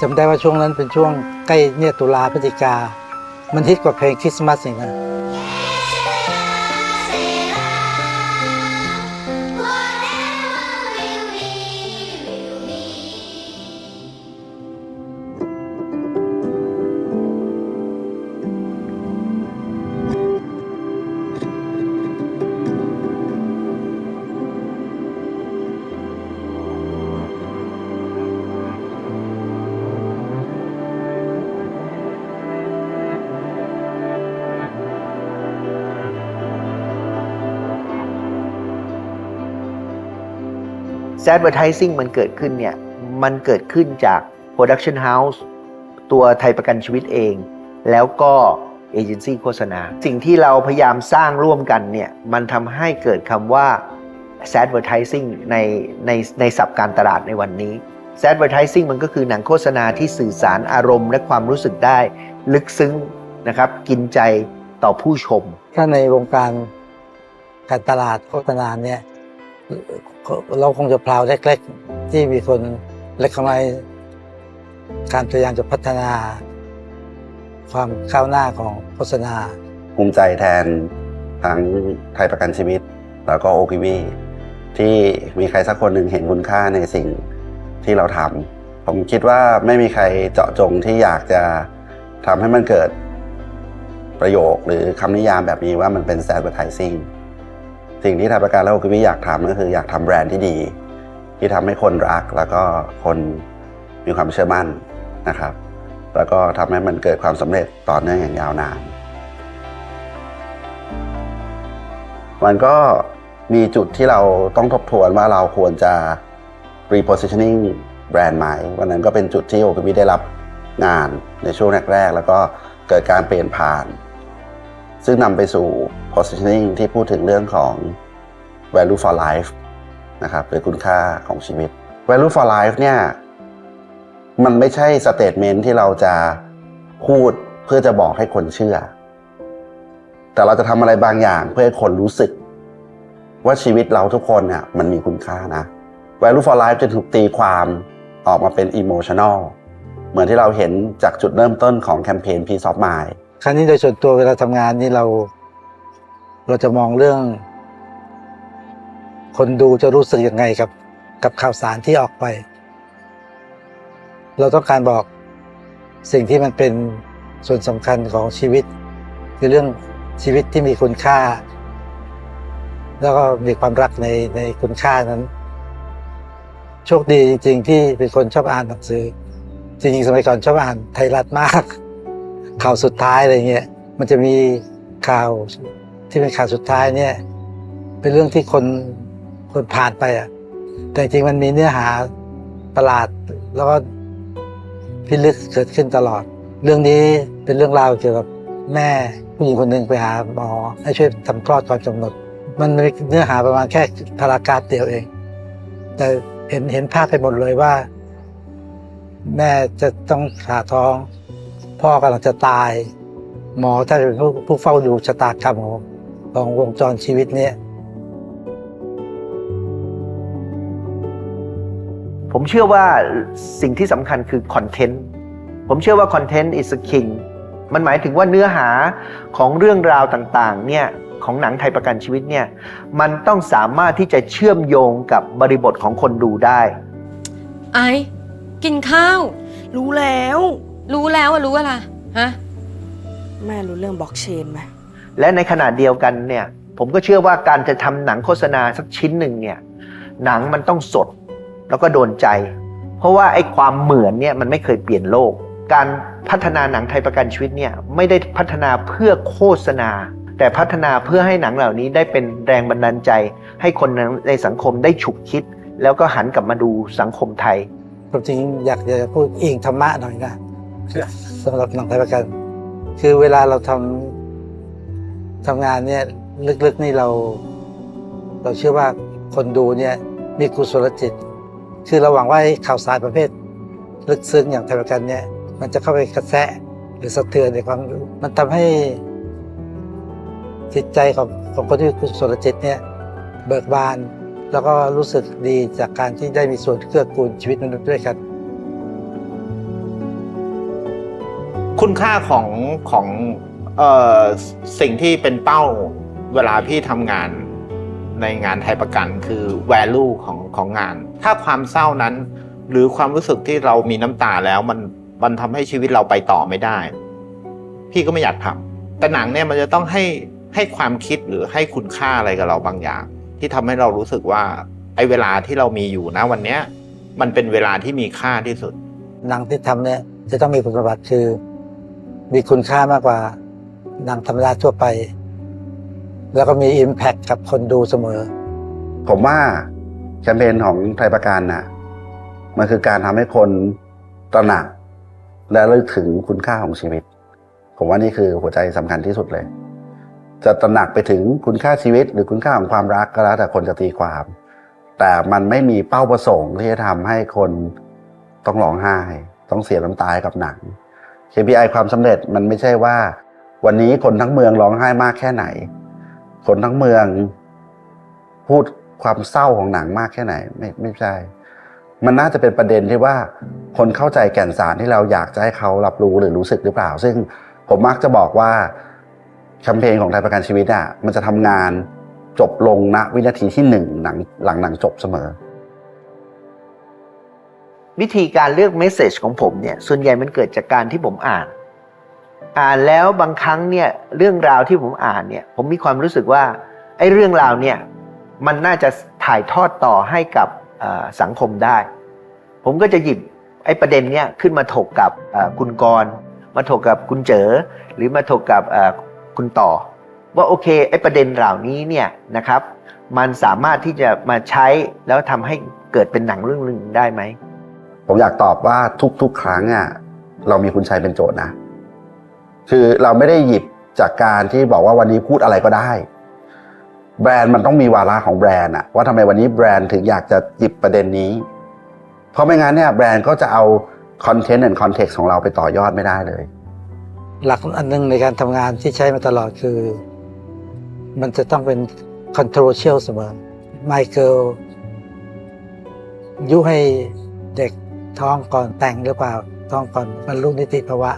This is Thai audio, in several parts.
จำได้ว่าช่วงนั้นเป็นช่วงใกล้เนี่ยตุลาพฤศจิกา มันฮิตกว่าเพลงคริสต์มาสอีกนะ แซดเวอร์ทซิ่งมันเกิดขึ้นเนี่ย มันเกิดขึ้นจาก Production House ตัวไทยประกันชีวิตเอง แล้วก็เอเจนซี่โฆษณา สิ่งที่เราพยายามสร้างร่วมกันเนี่ย มันทำให้เกิดคำว่า Advertising ในในในศัพท์การตลาดในวันนี้ Advertising มันก็คือหนังโฆษณาที่สื่อสารอารมณ์และความรู้สึกได้ ลึกซึ้งนะครับ กินใจต่อผู้ชม ถ้าในวงการการตลาดโฆษณาเนี่ย เราคงจะพราวแรกๆ ที่มีคนเล็กขมายการพยายามจะพัฒนา ความก้าวหน้าของโฆษณา ภูมิใจแทนทั้งไทยประกันชีวิต แล้วก็โอกิวีที่มีใครสักคนหนึ่งเห็นคุณค่าในสิ่งที่เราทำผมคิดว่าไม่มีใครเจาะจงที่อยากจะทำให้มันเกิดประโยคหรือคำนิยามแบบนี้ว่ามันเป็น advertising สิ่งที่ทยประกันและโอกิวีอยากทำก็คืออยากทำแบรนด์ที่ดี ที่ทำให้คนรักแล้วก็คนมีความเชื่อมั่นนะครับ แล้วก็ทำให้มันเกิดความสำเร็จต่อเนื่องอย่างยาวนาน มันก็มีจุดที่เราต้องทบทวนว่าเราควรจะ repositioning แบรนด์ไหมวันนั้นก็เป็นจุดที่โอคิวิได้รับงานในช่วงแรกๆแล้วก็เกิดการเปลี่ยนผ่าน ซึ่งนำไปสู่ positioning ที่พูดถึงเรื่องของ value for life นะครับหรือคุณค่าของชีวิต value for life เนี่ยมันไม่ใช่สเต t เมนที่เราจะพูดเพื่อจะบอกให้คนเชื่อ แต่เราจะทำอะไรบางอย่างเพื่อให้คนรู้สึก ว่าชีวิตเราทุกคนเนี่ยมันมีคุณค่านะ value for life จะถูกตีความออกมาเป็น emotional เหมือนที่เราเห็นจากจุดเริ่มต้นของแคมเปญ Peace of Mind ครั้นี้โดยส่วนตัวเวลาทำงานนี่เรา เราจะมองเรื่อง คนดูจะรู้สึกยังไงกับ กับข่าวสารที่ออกไป เราต้องการบอกสิ่งที่มันเป็นส่วนสำคัญของชีวิต คือเรื่องชีวิตที่มีคุณค่า แล้วก็มีความรักในในคุณค่านั้น โชคดีจริง ๆ ที่เป็นคนชอบอ่านหนังสือ จริงๆสมัยก่อนชอบอ่านไทยรัฐมาก ข่าวสุดท้ายอะไรเงี้ยมันจะมีข่าวที่เป็นข่าวสุดท้ายเนี่ย เป็นเรื่องที่คนคนผ่านไปอะ แต่จริงๆมันมีเนื้อหาประหลาดแล้วก็พิลึกเกิดขึ้นตลอด เรื่องนี้เป็นเรื่องราวเกี่ยวกับแม่ผู้หญิงคนหนึ่งไปหาหมอให้ช่วยทำคลอดก่อนกำหนด มันมีเนื้อหาประมาณแค่พารากราฟเดียวเอง แต่เห็นเห็นภาพไปหมดเลยว่า แม่จะต้องผ่าท้อง พ่อกำลังจะตาย หมอถ้าจะเป็นผู้ผู้เฝ้าดูชะตากรรมของของวงจรชีวิตนี้ผมเชื่อว่าสิ่งที่สำคัญคือคอนเทนต์ผมเชื่อว่าคอนเทนต์ is a king มันหมายถึงว่าเนื้อหาของเรื่องราวต่างๆเนี่ยของหนังไทยประกันชีวิตเนี่ยมันต้องสามารถที่จะเชื่อมโยงกับบริบทของคนดูได้ ไอ้กินข้าว รู้แล้ว รู้แล้วอะรู้อะไรฮะ แม่รู้เรื่องบล็อกเชนไหมและในขณะเดียวกันเนี่ย ผมก็เชื่อว่าการจะทำหนังโฆษณาสักชิ้นหนึ่งเนี่ย หนังมันต้องสดแล้วก็โดนใจ เพราะว่าไอ้ความเหมือนเนี่ยมันไม่เคยเปลี่ยนโลก การพัฒนาหนังไทยประกันชีวิตเนี่ยไม่ได้พัฒนาเพื่อโฆษณา แต่พัฒนาเพื่อให้หนังเหล่านี้ได้เป็นแรงบันดาลใจ ให้คนในสังคมได้ฉุกคิด แล้วก็หันกลับมาดูสังคมไทย ผมจริงอยากจะพูดอิงธรรมะหน่อยนะ สำหรับหนังไทยประกัน คือเวลาเราทำทำงานเนี่ย ลึกๆนี่เรา เราเชื่อว่าคนดูเนี่ย มีกุศลจิต คือเราหวังว่าไอ้ข่าวสารประเภท ลึกซึ้งอย่างไทยประกันเนี่ย มันจะเข้าไปกระแสะหรือสะเทือนในความรู้มันทำให้จิตใจของของคนที่กุศลจิตเนี่ย เบิกบาน แล้วก็รู้สึกดีจากการที่ได้มีส่วนเกื้อกูลชีวิตมนุษย์ด้วยกัน คุณค่าของของเอ่อสิ่งที่เป็นเป้าเวลาพี่ทำงานในงานไทยประกันคือ value ของของงาน ถ้าความเศร้านั้น หรือความรู้สึกที่เรามีน้ำตาแล้วมันมันทำให้ชีวิตเราไปต่อไม่ได้ พี่ก็ไม่อยากทำแต่หนังเนี่ยมันจะต้องให้ให้ความคิดหรือให้คุณค่าอะไรกับเราบางอย่าง ที่ทำให้เรารู้สึกว่าไอ้เวลาที่เรามีอยู่นะวันเนี้ยมันเป็นเวลาที่มีค่าที่สุด หนังที่ทำเนี่ยจะต้องมีคุณสมบัติคือ มีคุณค่ามากกว่าหนังธรรมดาทั่วไป แล้วก็มี Impact กับคนดูเสมอ ผมว่าแคมเปญของไทยประกันน่ะมันคือการทำให้คนตระหนัก และระลึกถึงคุณค่าของชีวิต ผมว่านี่คือหัวใจสำคัญที่สุดเลย จะตระหนักไปถึงคุณค่าชีวิต หรือคุณค่าของความรักก็แล้วแต่คนจะตีความ แต่มันไม่มีเป้าประสงค์ที่จะทำให้คนต้องร้องไห้ ต้องเสียน้ำตาให้กับหนัง KPI ความสำเร็จมันไม่ใช่ว่า วันนี้คนทั้งเมืองร้องไห้มากแค่ไหน คนทั้งเมือง พูดความเศร้าของหนังมากแค่ไหน ไม่ไม่ใช่ มันน่าจะเป็นประเด็นที่ว่า คนเข้าใจแก่นสารที่เราอยากจะให้เขารับรู้หรือรู้สึกหรือเปล่า ซึ่งผมมักจะบอกว่าแคมเปญของไทยประกันชีวิตอะมันจะทำงานจบลงณวินาทีที่หนึ่งหนังหลังหนังจบเสมอ วิธีการเลือกเมสเซจของผมเนี่ยส่วนใหญ่มันเกิดจากการที่ผมอ่าน อ่านแล้วบางครั้งเนี่ยเรื่องราวที่ผมอ่านเนี่ยผมมีความรู้สึกว่าไอ้เรื่องราวเนี่ยมันน่าจะถ่ายทอดต่อให้กับสังคมได้ ผมก็จะหยิบไอ้ประเด็นเนี่ยขึ้นมาถกกับคุณกรณ์มาถกกับคุณเจอหรือมาถกกับคุณต่อ ว่าโอเคไอ้ประเด็นเหล่านี้เนี่ยนะครับ มันสามารถที่จะมาใช้แล้วทำให้เกิดเป็นหนังเรื่องหนึ่งได้ไหม ผมอยากตอบว่าทุกๆ ครั้งอะเรามีคุณชัยเป็นโจทย์นะ คือเราไม่ได้หยิบจากการที่บอกว่าวันนี้พูดอะไรก็ได้ แบรนด์มันต้องมีวาระของแบรนด์อะว่าทำไมวันนี้แบรนด์ถึงอยากจะหยิบประเด็นนี้ เพราะไม่งั้นเนี่ยแบรนด์ก็จะเอาคอนเทนต์และคอนเท็กซ์ของเราไปต่อยอดไม่ได้เลย หลักอันหนึงในการทำงานที่ใช้มาตลอดคือ มันจะต้องเป็น controversial เสมอ My Girl ยุให้เด็ก ท้องก่อนแต่งหรือเปล่า ท้องก่อนบรรลุนิติภาวะ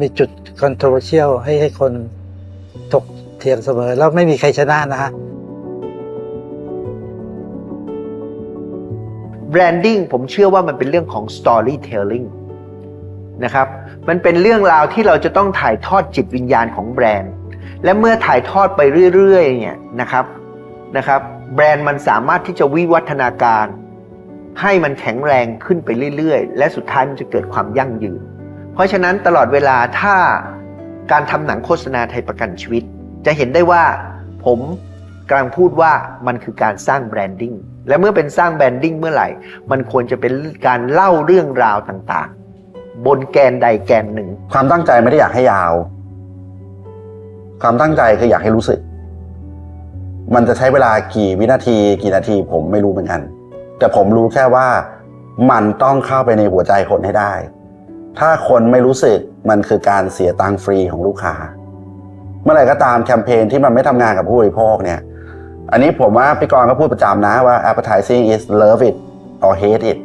มีจุด controversial ให้ให้คนถกเถียงเสมอ แล้วไม่มีใครชนะนะฮะ branding ผมเชื่อว่ามันเป็นเรื่องของ storytelling นะครับ มันเป็นเรื่องราวที่เราจะต้องถ่ายทอดจิตวิญญาณของแบรนด์ และเมื่อถ่ายทอดไปเรื่อยๆเนี่ยนะครับนะครับ แบรนด์มันสามารถที่จะวิวัฒนาการ ให้มันแข็งแรงขึ้นไปเรื่อยๆ และสุดท้ายมันจะเกิดความยั่งยืน เพราะฉะนั้นตลอดเวลาถ้าการทำหนังโฆษณาไทยประกันชีวิต จะเห็นได้ว่าผมกำลังพูดว่ามันคือการสร้างแบรนดิ้งและเมื่อเป็นสร้างแบรนดิ้งเมื่อไหร่ มันควรจะเป็นการเล่าเรื่องราวต่างๆ บนแกนใดแกนหนึ่ง ความตั้งใจไม่ได้อยากให้ยาว ความตั้งใจคืออยากให้รู้สึก มันจะใช้เวลากี่วินาที กี่นาทีผมไม่รู้เหมือนกัน แต่ผมรู้แค่ว่ามันต้องเข้าไปในหัวใจคนให้ได้ ถ้าคนไม่รู้สึกมันคือการเสียตังฟรีของลูกค้า เมื่อไหร่ก็ตามแคมเปญที่มันไม่ทำงานกับผู้บริโภคเนี่ย อันนี้ผมว่าพี่กรณ์ก็พูดประจำนะว่า advertising is love it or hate it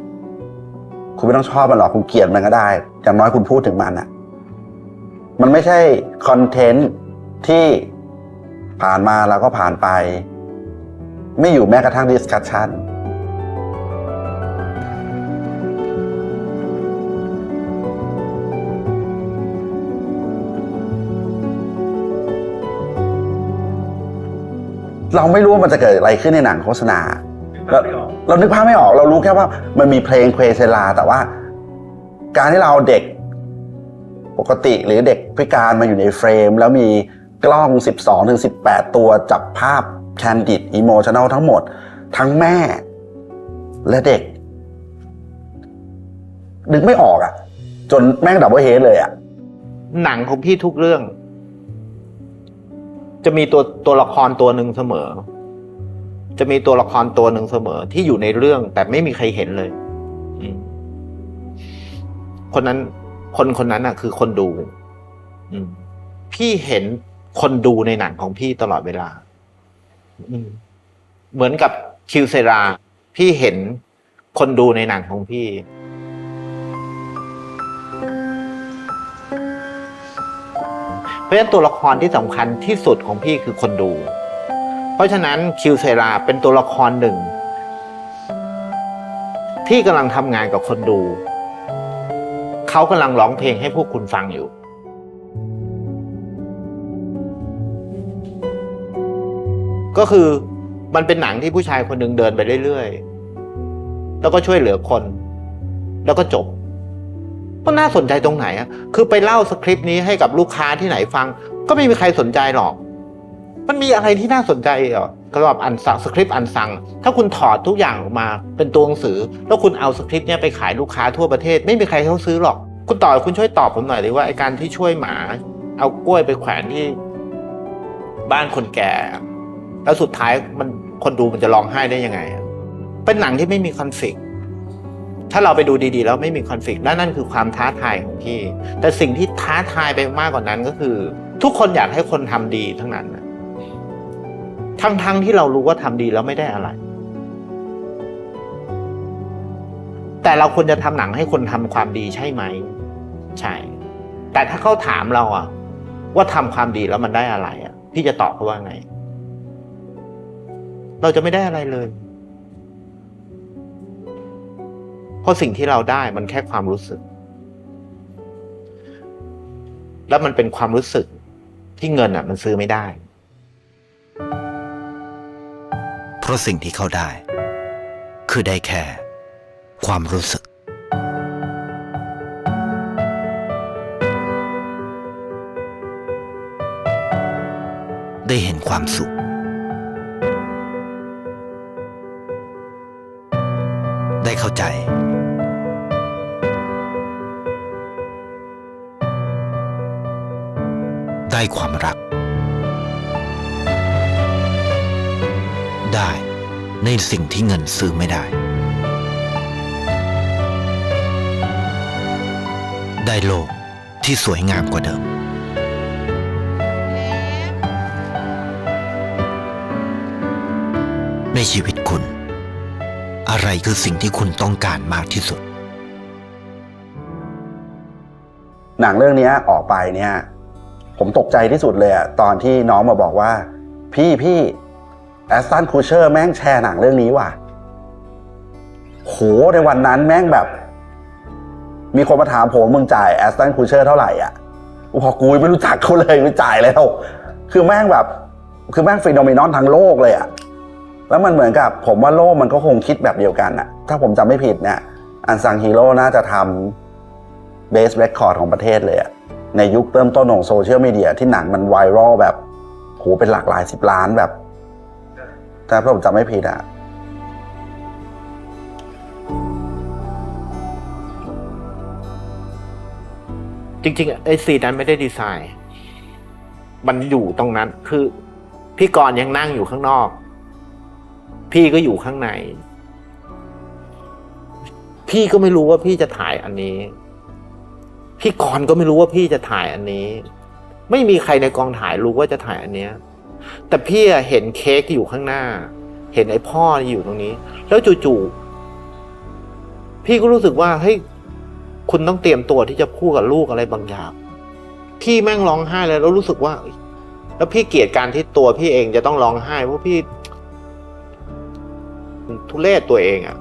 คุณไม่ต้องชอบมันหรอกคุณเกลียดมันก็ได้อย่างน้อยคุณพูดถึงมันอะมันไม่ใช่คอนเทนต์ที่ผ่านมาแล้วก็ผ่านไป ไม่อยู่แม้กระทั่ง discussion เราไม่รู้ว่ามันจะเกิดอะไรขึ้นในหนังโฆษณาเราเรานึกภาพไม่ออก เรารู้แค่ว่ามันมีเพลงเควเซลา แต่ว่า การที่เราเอาเด็กปกติหรือเด็กพิการมาอยู่ในเฟรม แล้วมีกล้อง 12ถึง18 ตัวจับภาพแคนดิดอิโมชัน a ลทั้งหมด ทั้งแม่ และเด็กนึกไม่ออกอะ่ะ จนแม่งดับเบิลเฮดเลยอะ่ะ หนังของพี่ทุกเรื่อง จะมีตัวตัวละครตัวหนึ่งเสมอ จะมีตัวละครตัวหนึ่งเสมอ ที่อยู่ในเรื่องแต่ไม่มีใครเห็นเลยคนนั้น คนคนนั้นอะ คือคนดู อืม พี่เห็นคนดูในหนังของพี่ตลอดเวลา อืม เหมือนกับคิวเซรา พี่เห็นคนดูในหนังของพี่ ราะฉะนั้นตัวละครที่สำคัญที่สุดของพี่คือคนดู เพราะฉะนั้นคิวเซราเป็นตัวละครหนึ่ง ที่กำลังทำงานกับคนดู เขากำลังร้องเพลงให้พวกคุณฟังอยู่ก็คือมันเป็นหนังที่ผู้ชายคนหนึ่งเดินไปเรื่อยๆ แล้วก็ช่วยเหลือคน แล้วก็จบ ก็น่าสนใจตรงไหนอะคือไปเล่าสคริปต์นี้ให้กับลูกค้าที่ไหนฟัง ก็ไม่มีใครสนใจหรอก มันมีอะไรที่น่าสนใจเหรอสำหรับอันสังสคริปต์อันซัง ถ้าคุณถอดทุกอย่างออกมาเป็นตัวหนังสือ แล้วคุณเอาสคริปต์เนี้ยไปขายลูกค้าทั่วประเทศ ไม่มีใครเขาซื้อหรอก คุณต่อคุณช่วยตอบผมหน่อยเลยว่าไอการที่ช่วยหมา เอากล้วยไปแขวนที่ บ้านคนแก่ แล้วสุดท้ายมันคนดูมันจะร้องไห้ได้ยังไงอะเป็นหนังที่ไม่มีคอนฟ lict ถ้าเราไปดูดีๆ แล้วไม่มีคอนฟ lict และนั่นคือความท้าทายของพี่ แต่สิ่งที่ท้าทายไปมากกว่านั้นก็คือ ทุกคนอยากให้คนทำดีทั้งนั้นทั้งๆที่เรารู้ว่าทำดีแล้วไม่ได้อะไร แต่เราควรจะทำหนังให้คนทำความดีใช่ไหม ใช่ แต่ถ้าเขาถามเราอะว่าทำความดีแล้วมันได้อะไรอะพี่จะตอบเขาว่าไง เราจะไม่ได้อะไรเลย ราะสิ่งที่เราได้มันแค่ความรู้สึก แล้วมันเป็นความรู้สึกที่เงินอะ มันซื้อไม่ได้ เพราะสิ่งที่เขาได้ คือได้แค่ ความรู้สึก ได้เห็นความสุข ได้ความรัก ได้ในสิ่งที่เงินซื้อไม่ได้ ได้โลกที่สวยงามกว่าเดิม ในชีวิตคุณ อะไรคือสิ่งที่คุณต้องการมากที่สุด หนังเรื่องนี้ออกไปเนี่ย ผมตกใจที่สุดเลยอะตอนที่น้องมาบอกว่า พี่พี่แอสตันคูเชอร์แม่งแชร์หนังเรื่องนี้ว่ะโหในวันนั้นแม่งแบบ มีคนมาถามผมมึงจ่ายแอสตันคูเชอร์เท่าไหร่อะพอกูไม่รู้จักเขาเลยไม่จ่ายแล้ว คือแม่งแบบ คือแม่งฟีโนเมนอนทั้งโลกเลยอะแล้วมันเหมือนกับ ผมว่าโลกมันก็คงคิดแบบเดียวกันอะ ถ้าผมจำไม่ผิดเนี่ยอันซังฮีโร่น่าจะทำเบสเรคคอร์ดของประเทศเลยอะ ในยุคเริ่มต้นของโซเชียลมีเดียที่หนังมันไวรัลแบบโหเป็นหลักหลายสิบล้านแบบ ถ้าผมจำไม่ผิดอะจริงๆไอ้ซีนนั้นไม่ได้ดีไซน์ มันอยู่ตรงนั้น คือ พี่กรณ์ยังนั่งอยู่ข้างนอก พี่ก็อยู่ข้างใน พี่ก็ไม่รู้ว่าพี่จะถ่ายอันนี้ พี่กรก็ไม่รู้ว่าพี่จะถ่ายอันนี้ ไม่มีใครในกองถ่ายรู้ว่าจะถ่ายอันเนี้ย แต่พี่เห็นเค้กอยู่ข้างหน้า เห็นไอ้พ่ออยู่ตรงนี้ แล้วจู่ๆพี่ก็รู้สึกว่าเฮ้ยคุณต้องเตรียมตัวที่จะพูดกับลูกอะไรบางอย่างพี่แม่งร้องไห้เลยแล้วรู้สึกว่า แล้วพี่เกลียดการที่ตัวพี่เองจะต้องร้องไห้เพราะพี่ ทุเรศตัวเองอะ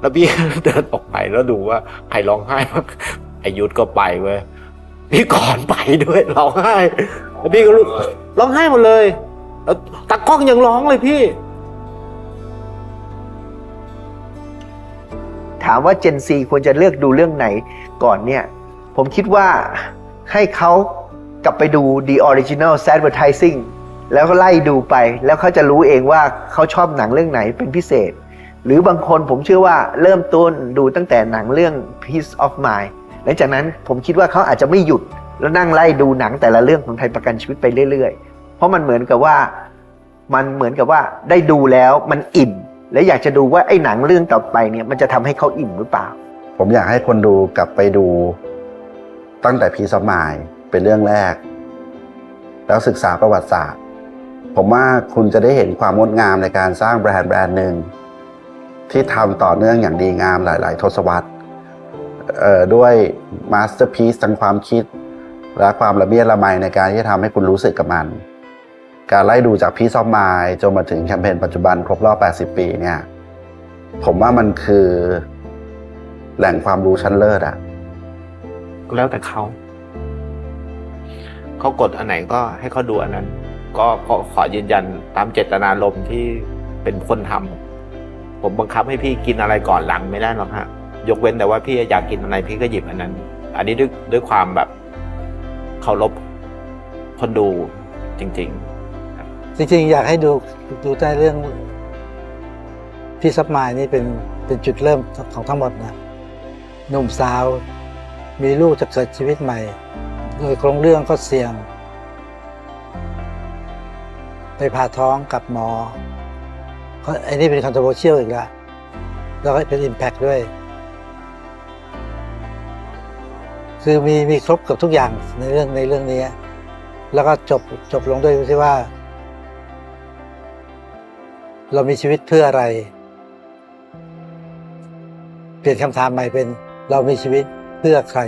แล้วพี่เดินออกไปแล้วดูว่าใครร้องไห้บ้าง ไอายุทธก็ไปเว้ยพี่ก่อนไปด้วยร้องไห้แล้วพี่ก็รู้ร้องไห้หมดเลยแล้วตากล้องยังร้องเลยพี่ ถามว่า Gen Z ควรจะเลือกดูเรื่องไหนก่อนเนี่ย ผมคิดว่าให้เขากลับไปดู The Original Advertising แล้วก็ไล่ดูไป แล้วเขาจะรู้เองว่าเขาชอบหนังเรื่องไหนเป็นพิเศษ หรือบางคนผมเชื่อว่าเริ่มต้นดูตั้งแต่หนังเรื่อง Peace of Mind หลังจากนั้นผมคิดว่าเขาอาจจะไม่หยุดแล้วนั่งไล่ดูหนังแต่ละเรื่องของไทยประกันชีวิตไปเรื่อยๆ เพราะมันเหมือนกับว่ามันเหมือนกับว่าได้ดูแล้วมันอิ่ม และอยากจะดูว่าไอ้หนังเรื่องต่อไปเนี่ยมันจะทำให้เขาอิ่มหรือเปล่า ผมอยากให้คนดูกลับไปดู ตั้งแต่พีซอมายเป็นเรื่องแรก แล้วศึกษาประวัติศาสตร์ ผมว่าคุณจะได้เห็นความงดงามในการสร้างแบรนด์แบรนด์หนึ่งที่ทำต่อเนื่องอย่างดีงามหลาย ๆ ทศวรรษ ด้วยมาสเตอร์พีซทางความคิด และความละเมียดละไมในการที่จะทำให้คุณรู้สึกกับมัน การไล่ดูจากพี่ซอฟมายจนมาถึงแคมเปญปัจจุบันครบรอบ 80 ปีเนี่ยผมว่ามันคือแหล่งความรู้ชั้นเลิศอะก็แล้วแต่เขาเขากดอันไหนก็ให้เขาดูอันนั้น ก็ก็ขอยืนยันตามเจตนารมณ์ที่เป็นคนทำผมบังคับให้พี่กินอะไรก่อนหลังไม่ได้หรอกฮะ ยกเว้นแต่ว่าพี่อยากกินอะไรพี่ก็หยิบอันนั้น อันนี้ด้วยด้วยความแบบเคารพคนดูจริงๆจริง ๆ อยากให้ดูดูใต้เรื่องพี่ซับมายนี่เป็นเป็นจุดเริ่มของทั้งหมดนะหนุ่มสาว มีลูกจะเกิดชีวิตใหม่ โดยโครงเรื่องก็เสี่ยง ไปผ่าท้องกับหมอเพราะไอ้นี่เป็น controversial อีกแล้วแล้วก็เป็น impact ด้วย คือมีมีครบกับทุกอย่างในเรื่องในเรื่องนี้ แล้วก็จบจบลงด้วยที่ว่า เรามีชีวิตเพื่ออะไร เปลี่ยนคำถามใหม่เป็น เรามีชีวิตเพื่อใคร